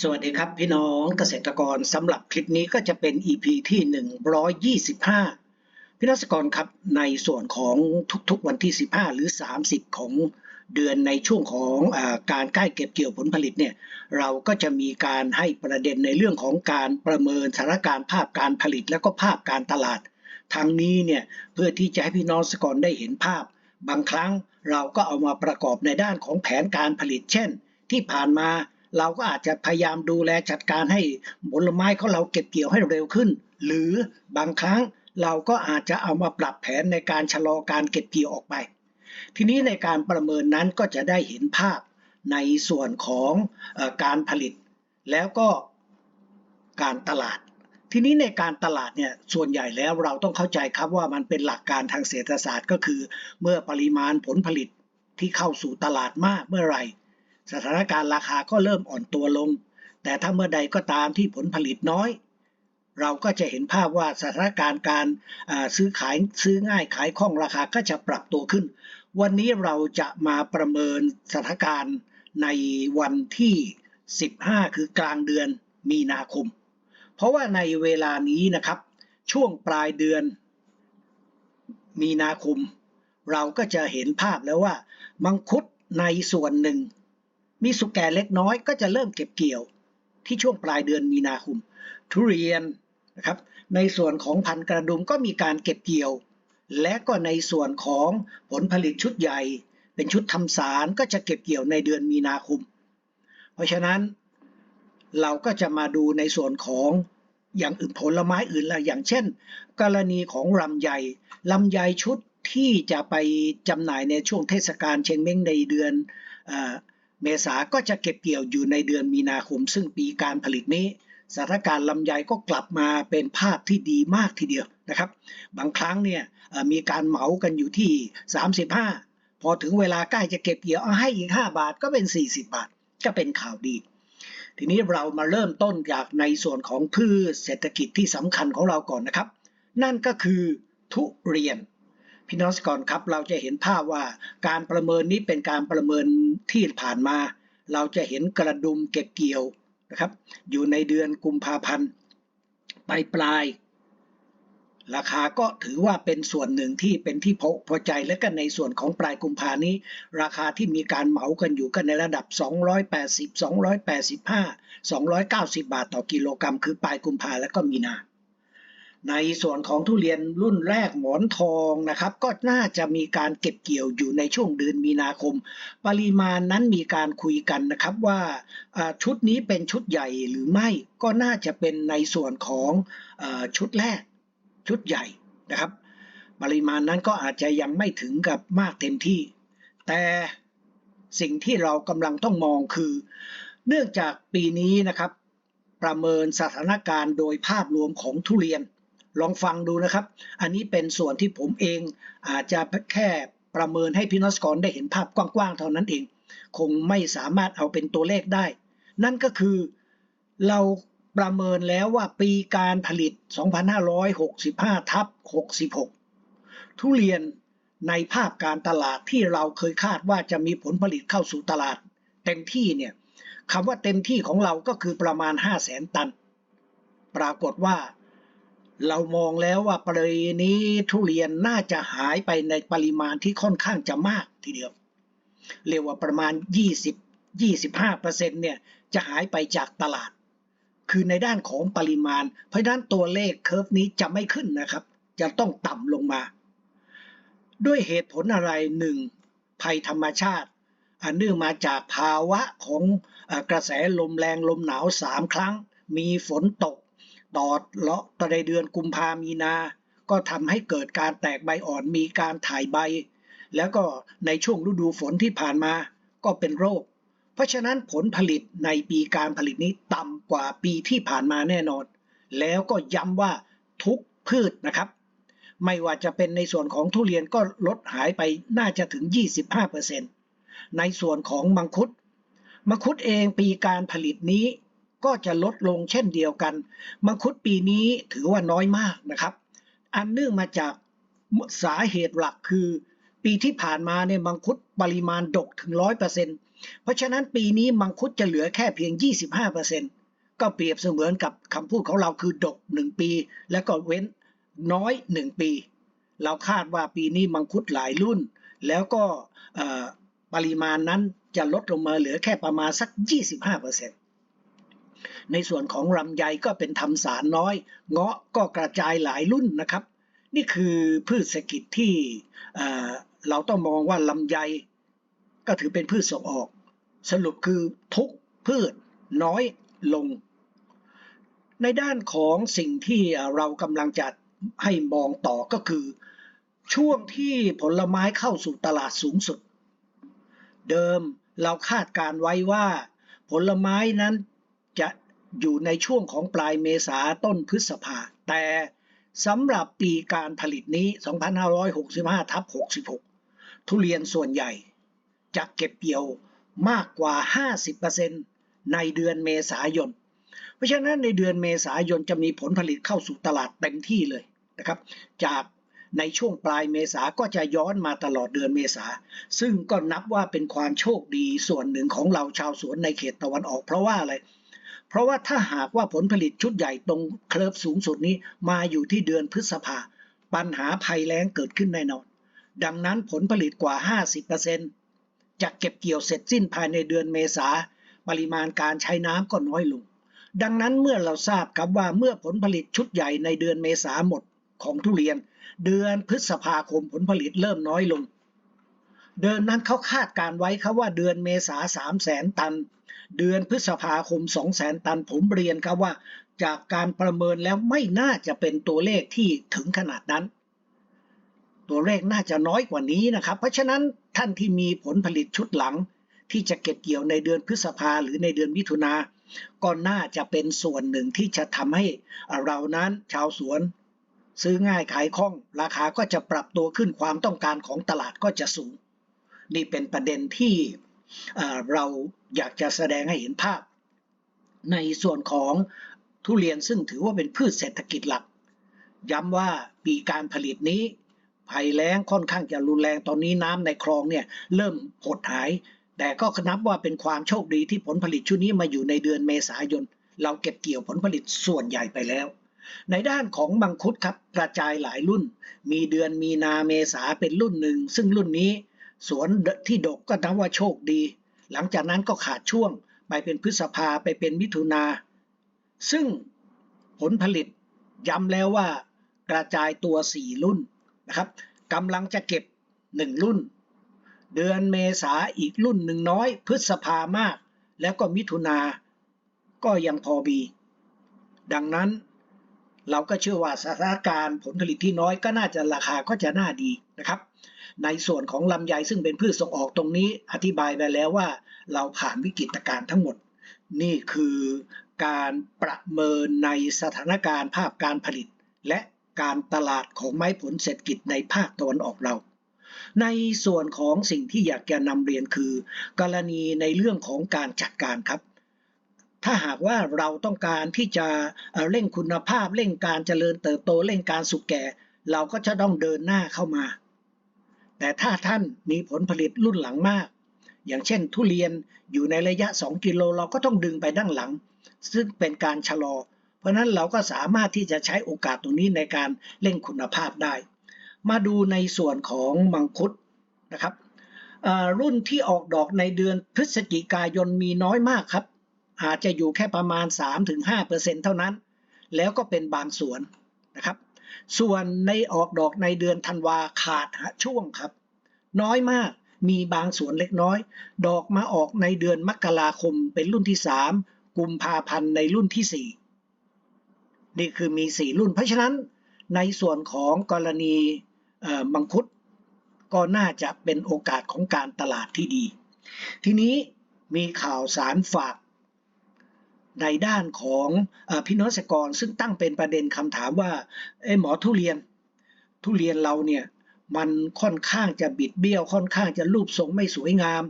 สวัสดีครับพี่น้องเกษตรกรสำหรับคลิปนี้ก็จะเป็น EP ที่ 125 พี่น้องเกษตรกรครับในส่วนของทุกๆวันที่ 15 หรือ 30 ของเดือนในช่วงของอการใกล้เก็บเกี่ยวผลผลิตเนี่ยเราก็จะมีการให้ประเด็นในเรื่องของการประเมินสถานการณ์ภาพการผลิตแล้วก็ภาพการตลาดทางนี้เนี่ยเพื่อที่จะให้พี่น้องเกษตรกรได้เห็นภาพ บางครั้งเราก็เอามาประกอบในด้านของแผนการผลิตเช่น ที่ผ่านมา เราก็อาจจะพยายามดูแลจัดการให้ผลไม้ของเราเก็บเกี่ยวให้เร็วขึ้น หรือบางครั้งเราก็อาจจะเอามาปรับแผนในการชะลอการเก็บเกี่ยวออกไป ทีนี้ในการประเมินนั้นก็จะได้เห็นภาพในส่วนของอการผลิต แล้วก็การตลาด ทีนี้ในการตลาดเนี่ยส่วนใหญ่แล้วเราต้องเข้าใจครับว่ามันเป็นหลักการทางเศรษฐศาสตร์ก็คือ เมื่อปริมาณผลผลิตที่เข้าสู่ตลาดมากเมื่อไหร่ สถานการณ์ราคาก็เริ่มอ่อนตัวลง แต่ถ้าเมื่อใดก็ตามที่ผลผลิตน้อย เราก็จะเห็นภาพว่าสถานการณ์การซื้อขายซื้อง่ายขายคล่องราคาก็จะปรับตัวขึ้น วันนี้เราจะมาประเมินสถานการณ์ในวันที่ 15 คือกลางเดือนมีนาคม เพราะว่าในเวลานี้นะครับ ช่วงปลายเดือนมีนาคม เราก็จะเห็นภาพแล้วว่า มังคุดในส่วนหนึ่ง มีสุกแก่เล็กน้อยก็จะเริ่มเก็บเกี่ยวที่ช่วงปลายเดือนมีนาคม ทุเรียนนะครับในส่วนของพันธุ์กระดุมก็มีการเก็บเกี่ยว และก็ในส่วนของผลผลิตชุดใหญ่ เป็นชุดทำสารก็จะเก็บเกี่ยวในเดือนมีนาคม เพราะฉะนั้นเราก็จะมาดูในส่วนของอย่างอื่นผลไม้อื่นละอย่างเช่น กรณีของลำไยลำไยชุดที่จะไปจำหน่ายในช่วงเทศกาลเชงเม้งในเดือน เมษาก็จะเก็บเกี่ยวอยู่ในเดือนมีนาคม ซึ่งปีการผลิตนี้สถานการณ์ลำไยก็กลับมาเป็นภาพที่ดีมากทีเดียวนะครับ บางครั้งเนี่ยมีการเหมากันอยู่ที่ 35 พอถึงเวลาใกล้จะเก็บเกี่ยวเอาให้อีก 5 บาทก็เป็น 40 บาท ก็เป็นข่าวดี ทีนี้เรามาเริ่มต้นจากในส่วนของพืชเศรษฐกิจที่สำคัญของเราก่อนนะครับ นั่นก็คือทุเรียน พี่น้องก่อนครับ เราจะเห็นภาพว่าการประเมินนี้เป็นการประเมินที่ผ่านมา เราจะเห็นกระดุมเก็บเกี่ยวนะครับ อยู่ในเดือนกุมภาพันธ์ปลายปลายๆราคาก็ถือว่าเป็นส่วนหนึ่งที่เป็นที่พอพอใจและก็ในส่วนของปลายกุมภานี้ ราคาที่มีการเหมากันอยู่กันในระดับ 280 285 290 บาทต่อกิโลกรัม คือปลายกุมภาและก็มีนา ในส่วนของทุเรียนรุ่นแรกหมอนทองนะครับ ก็น่าจะมีการเก็บเกี่ยวอยู่ในช่วงเดือนมีนาคม ปริมาณนั้นมีการคุยกันนะครับว่าชุดนี้เป็นชุดใหญ่หรือไม่ก็น่าจะเป็นในส่วนของอชุดแรกชุดใหญ่นะครับ ปริมาณนั้นก็อาจจะยังไม่ถึงกับมากเต็มที่ แต่สิ่งที่เรากำลังต้องมองคือ เนื่องจากปีนี้นะครับ ประเมินสถานการณ์โดยภาพรวมของทุเรียน ลองฟังดูนะครับ อันนี้เป็นส่วนที่ผมเองอาจจะแค่ประเมินให้พี่นอสกรได้เห็นภาพกว้างๆเท่านั้นเอง คงไม่สามารถเอาเป็นตัวเลขได้ นั่นก็คือเราประเมินแล้วว่าปีการผลิต 2565 ทับ 66 ทุเรียนในภาพการตลาดที่เราเคยคาดว่าจะมีผลผลิตเข้าสู่ตลาด เต็มที่เนี่ยคำว่าเต็มที่ของเราก็คือประมาณ 5 0 0แสนตัน ปรากฏว่า เรามองแล้วว่าปรินี้ทุเรียนน่าจะหายไปในปริมาณที่ค่อนข้างจะมากทีเดียว เรียกว่าประมาณ 20-25%เนี่ยจะหายไปจากตลาด คือในด้านของปริมาณ เพราะฉะนั้นตัวเลขเคอร์ฟนี้จะไม่ขึ้นนะครับ จะต้องต่ำลงมา ด้วยเหตุผลอะไรหนึ่งภัยธรรมชาติ อันเนื่องมาจากภาวะของอกระแสลมแรงลมหนาวสามครั้ง มีฝนตก ตอดเลาะตในเดือนกุมภามีนา ก็ทำให้เกิดการแตกใบอ่อนมีการถ่ายใบ แล้วก็ในช่วงฤดูฝนที่ผ่านมาก็เป็นโรค เพราะฉะนั้นผลผลิตในปีการผลิตนี้ต่ำกว่าปีที่ผ่านมาแน่นอน แล้วก็ย้ำว่าทุกพืชนะครับ ไม่ว่าจะเป็นในส่วนของทุเรียนก็ลดหายไปน่าจะถึง 25%ในส่วนของมังคุด มังคุดเองปีการผลิตนี้ ก็จะลดลงเช่นเดียวกัน มังคุดปีนี้ถือว่าน้อยมากนะครับ อันเนื่องมาจากสาเหตุหลักคือ ปีที่ผ่านมาเนี่ยมังคุดปริมาณดกถึง100%เปอร์เซ็นต์เพราะฉะนั้นปีนี้มังคุดจะเหลือแค่เพียง 25%ก็เปรียบเสมือนกับคำพูดของเราคือดก1ปี แล้วก็เว้นน้อย1ปี เราคาดว่าปีนี้มังคุดหลายรุ่น แล้วก็ปริมาณนั้นจะลดลงมาเหลือแค่ประมาณสัก 25% ในส่วนของลำไยก็เป็นทำสารน้อย เงาะก็กระจายหลายรุ่นนะครับ นี่คือพืชเศรษฐกิจที่เราต้องมองว่าลำไย ก็ถือเป็นพืชส่งออก สรุปคือทุกพืชน้อยลง ในด้านของสิ่งที่เรากำลังจะให้มองต่อก็คือ ช่วงที่ผลไม้เข้าสู่ตลาดสูงสุด เดิมเราคาดการไว้ว่า ผลไม้นั้น จะอยู่ในช่วงของปลายเมษาต้นพฤษภา แต่สำหรับปีการผลิตนี้ 2565ทับ66 ทุเรียนส่วนใหญ่ จะเก็บเกี่ยวมากกว่า 50%ในเดือนเมษายน เพราะฉะนั้นในเดือนเมษายนจะมีผลผลิตเข้าสู่ตลาดเต็มที่เลยนะครับ จากในช่วงปลายเมษาก็จะย้อนมาตลอดเดือนเมษา ซึ่งก็นับว่าเป็นความโชคดีส่วนหนึ่งของเราชาวสวนในเขตตะวันออกเพราะว่าอะไร เพราะว่าถ้าหากว่าผลผลิตชุดใหญ่ตรงเคลิบสูงสุดนี้มาอยู่ที่เดือนพฤษภา ปัญหาภัยแล้งเกิดขึ้นแน่นอน ดังนั้นผลผลิตกว่า 50%จะเก็บเกี่ยวเสร็จสิ้นภายในเดือนเมษา ปริมาณการใช้น้ำก็น้อยลง ดังนั้นเมื่อเราทราบครับว่าเมื่อผลผลิตชุดใหญ่ในเดือนเมษาหมดของทุเรียน เดือนพฤษภาคมผลผลิตเริ่มน้อยลง เดิมนั้นเขาคาดการไว้ครับว่าเดือนเมษา3 0 0แสนตัน เดือนพฤษภาคม2 0 0แสนตัน ผมเรียนครับว่า จากการประเมินแล้วไม่น่าจะเป็นตัวเลขที่ถึงขนาดนั้น ตัวเลขน่าจะน้อยกว่านี้นะครับ เพราะฉะนั้นท่านที่มีผลผลิตชุดหลัง ที่จะเก็บเกี่ยวในเดือนพฤษภาหรือในเดือนมิถุนาก็น่าจะเป็นส่วนหนึ่งที่จะทำให้เรานั้นชาวสวนซื้อง่ายขายคล่อง ราคาก็จะปรับตัวขึ้นความต้องการของตลาดก็จะสูง นี่เป็นประเด็นที่เราอยากจะแสดงให้เห็นภาพ ในส่วนของทุเรียนซึ่งถือว่าเป็นพืชเศรษฐกิจหลัก ย้ำว่าปีการผลิตนี้ภัยแล้งค่อนข้างจะรุนแรงตอนนี้น้ำในคลองเนี่ยเริ่มหดหาย แต่ก็นับว่าเป็นความโชคดีที่ผลผลิตชุดนี้มาอยู่ในเดือนเมษายน เราเก็บเกี่ยวผลผลิตส่วนใหญ่ไปแล้ว ในด้านของมังคุดครับกระจายหลายรุ่น มีเดือนมีนาเมษาเป็นรุ่นหนึ่ง ซึ่งรุ่นนี้ สวนที่ดกก็นับว่าโชคดี หลังจากนั้นก็ขาดช่วงไปเป็นพฤษภาไปเป็นมิถุนา ซึ่งผลผลิตย้ำแล้วว่ากระจายตัว 4 รุ่นนะครับกำลังจะเก็บ 1 รุ่น เดือนเมษาอีกรุ่นหนึ่งน้อย พฤษภามาก แล้วก็มิถุนาก็ยังพอบีดังนั้นเราก็เชื่อว่าสถานการณ์ผลผลิตที่น้อยก็น่าจะราคาก็จะน่าดีนะครับ ในส่วนของลำไยซึ่งเป็นพืชส่งออกตรงนี้อธิบายไปแล้วว่า เราผ่านวิกฤตการณ์ทั้งหมด นี่คือการประเมินในสถานการณ์ภาพการผลิต และการตลาดของไม้ผลเศรษฐกิจในภาคตะวันออกเรา ในส่วนของสิ่งที่อยากจะนำเรียนคือ กรณีในเรื่องของการจัดการครับ ถ้าหากว่าเราต้องการที่จะเอ่อเร่งคุณภาพเร่งการเจริญเติบโตเร่งการสุกแก่ เราก็จะต้องเดินหน้าเข้ามา แต่ถ้าท่านมีผลผลิตรุ่นหลังมาก อย่างเช่นทุเรียนอยู่ในระยะ 2 กิโลเราก็ต้องดึงไปด้านหลัง ซึ่งเป็นการชะลอ เพราะนั้นเราก็สามารถที่จะใช้โอกาสตรงนี้ในการเร่งคุณภาพได้ มาดูในส่วนของมังคุดนะครับรุ่นที่ออกดอกในเดือนพฤศจิกายนมีน้อยมากครับ อาจจะอยู่แค่ประมาณ 3-5%เท่านั้น แล้วก็เป็นบางสวนนะครับ ส่วนในออกดอกในเดือนธันวาขาดช่วงครับ น้อยมากมีบางสวนเล็กน้อย ดอกมาออกในเดือนมกราคมเป็นรุ่นที่ 3 กุมภาพันธ์ในรุ่นที่ 4 นี่คือมี 4 รุ่น เพราะฉะนั้นในส่วนของกรณีเอ่อมังคุดก็น่าจะเป็นโอกาสของการตลาดที่ดี ทีนี้มีข่าวสารฝาก ในด้านของอพี่น้องเกษตรกร ซึ่งตั้งเป็นประเด็นคำถามว่าเอ้หมอทุเรียน ทุเรียนเราเนี่ยมันค่อนข้างจะบิดเบี้ยว ค่อนข้างจะรูปทรงไม่สวยงาม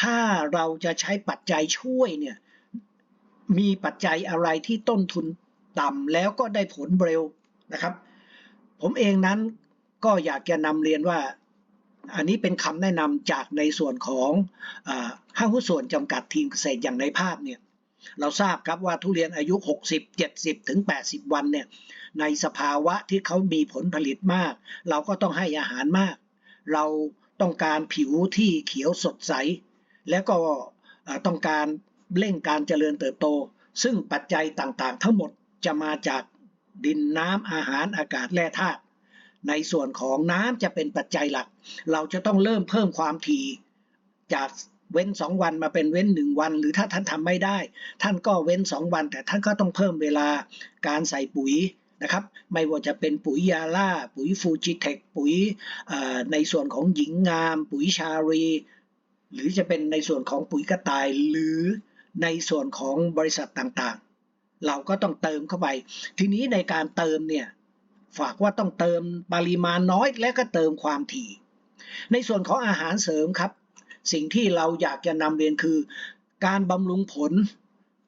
ถ้าเราจะใช้ปัจจัยช่วยเนี่ยมีปัจจัยอะไรที่ต้นทุนต่ำแล้วก็ได้ผลเร็วนะครับ ผมเองนั้นก็อยากจะนำเรียนว่า อันนี้เป็นคำแนะนำจากในส่วนของอห้างหุ้นส่วนจำกัดทีมเกษตรอย่างในภาพเนี่ย เราทราบครับว่าทุเรียนอายุ 60 70 ถึง 80 วันเนี่ยในสภาวะที่เขามีผลผลิตมาก เราก็ต้องให้อาหารมาก เราต้องการผิวที่เขียวสดใส แล้วก็ต้องการเร่งการเจริญเติบโต ซึ่งปัจจัยต่างๆ ทั้งหมดจะมาจากดินน้ำอาหารอากาศแร่ธาตุในส่วนของน้ำจะเป็นปัจจัยหลัก เราจะต้องเริ่มเพิ่มความถี่จาก เว้น2วันมาเป็นเว้น1วัน หรือถ้าท่านทำไม่ได้ ท่านก็เว้น2วัน แต่ท่านก็ต้องเพิ่มเวลาการใส่ปุ๋ยนะครับไม่ว่าจะเป็นปุ๋ยยาล่า ปุ๋ยฟูจิเทคปุ๋ยในส่วนของหญิงงาม ปุ๋ยชารี หรือจะเป็นในส่วนของปุ๋ยกระต่ายหรือในส่วนของบริษัทต่างๆ เราก็ต้องเติมเข้าไป ทีนี้ในการเติมเนี่ยฝากว่าต้องเติมปริมาณน้อยและก็เติมความถี่ ในส่วนของอาหารเสริมครับ สิ่งที่เราอยากจะนำเรียนคือ การบำรุงผล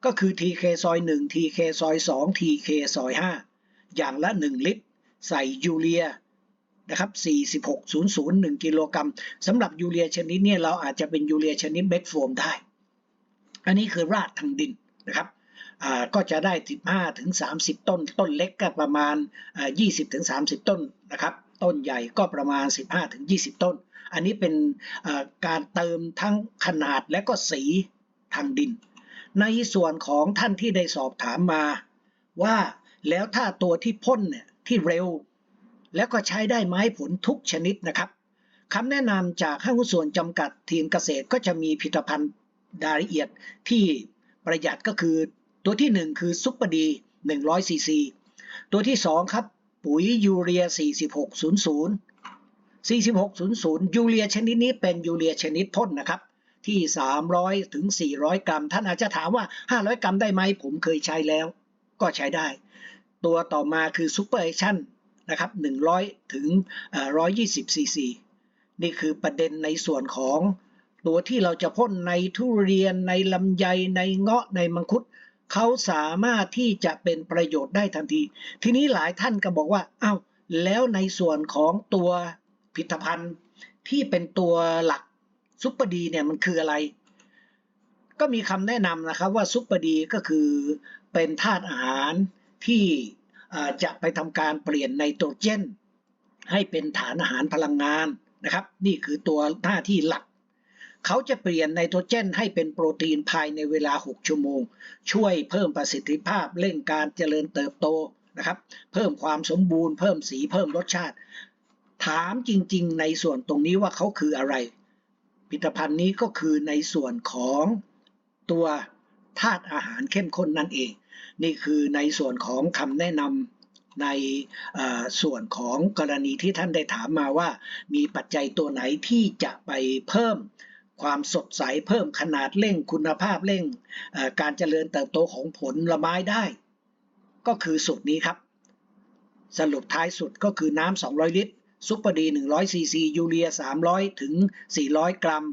ก็คือ TK ซอย1 TK ซอย2 TK ซอย5อย่างละ 1 ลิตร ใส่ยูเรียนะครับ 4600 1 กิโลกรัมสำหรับยูเรียชนิดเนี้เราอาจจะเป็นยูเรียชนิดเม็ดโฟมได้ อันนี้คือราดทางดินนะครับก็จะได้ 15ถึง30 ต้น ต้นเล็กก็ประมาณอ่า20ถึง30 ต้นนะครับ ต้นใหญ่ก็ประมาณ 15ถึง20 ต้น อันนี้เป็นการเติมทั้งขนาดและก็สีทางดิน ในส่วนของท่านที่ได้สอบถามมา ว่าแล้วถ้าตัวที่พ่นเนี่ยที่เร็ว แล้วก็ใช้ได้ไม้ผลทุกชนิดนะครับคำแนะนำจากห้างหุ้นส่วนจำกัดทีมเกษตรก็จะมีผลิตภัณฑ์รายละเอียดที่ประหยัดก็คือตัวที่ 1 คือซุปเปอร์ดี100ซีซีตัวที่ 2 ครับ ปุ๋ยยูเรีย 4600 4600 ยูเรียชนิดนี้เป็นยูเรียชนิดพ่นนะครับ ที่ 300ถึง400 กรัม ท่านอาจจะถามว่า 500 กรัมได้ไหมผมเคยใช้แล้ว ก็ใช้ได้ ตัวต่อมาคือซูเปอร์แอชั่นนะครับ100ถึง120ซีซีนี่คือประเด็นในส่วนของตัวที่เราจะพ่นในทุเรียนในลำไยในเงาะในมังคุดเขาสามารถที่จะเป็นประโยชน์ได้ทันที ทีนี้หลายท่านก็บอกว่าอ้าวแล้วในส่วนของตัว ผลิตภัณฑ์ที่เป็นตัวหลักซุปเปอร์ดีเนี่ยมันคืออะไร ก็มีคำแนะนำนะครับว่าซุปเปอร์ดีก็คือเป็นธาตุอาหารที่จะไปทำการเปลี่ยนไนโตรเจน ให้เป็นฐานอาหารพลังงานนะครับ นี่คือตัวหน้าที่หลัก เขาจะเปลี่ยนไนโตรเจนให้เป็นโปรตีนภายในเวลา 6 ชั่วโมง ช่วยเพิ่มประสิทธิภาพเร่งการเจริญเติบโตนะครับ เพิ่มความสมบูรณ์ เพิ่มสี เพิ่มรสชาติ ถามจริง ๆ ในส่วนตรงนี้ว่าเขาคืออะไร ผลิตภัณฑ์นี้ก็คือในส่วนของตัวธาตุอาหารเข้มข้นนั่นเอง นี่คือในส่วนของคำแนะนำในส่วนของกรณีที่ท่านได้ถามมาว่า มีปัจจัยตัวไหนที่จะไปเพิ่มความสดใสเพิ่มขนาดเร่งคุณภาพเร่งการเจริญเติบโตของผลลไม้ได้ ก็คือสูตรนี้ครับ สรุปท้ายสุดก็คือน้ำ200 ลิตร ซุปเปอร์ดี100ซีซียูเรีย 300 ถึง 400 กรัม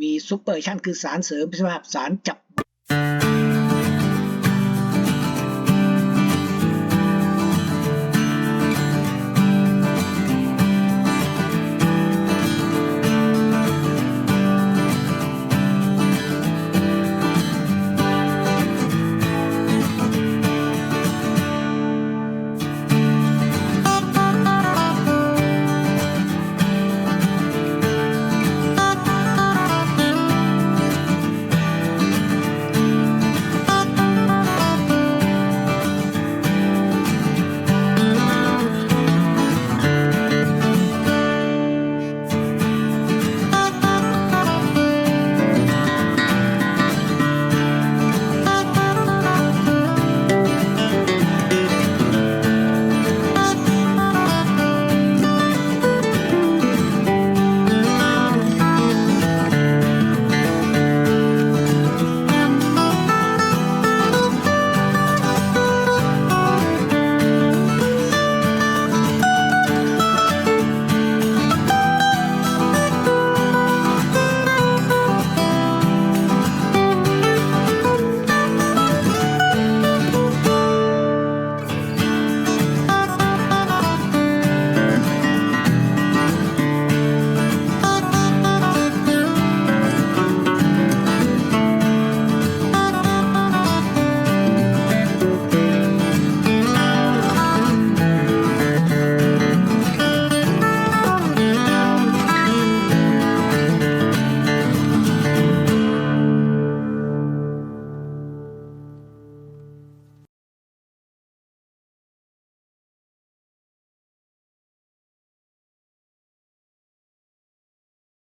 มีซุปเปอร์ชั่นคือสารเสริมสภาพสารจับ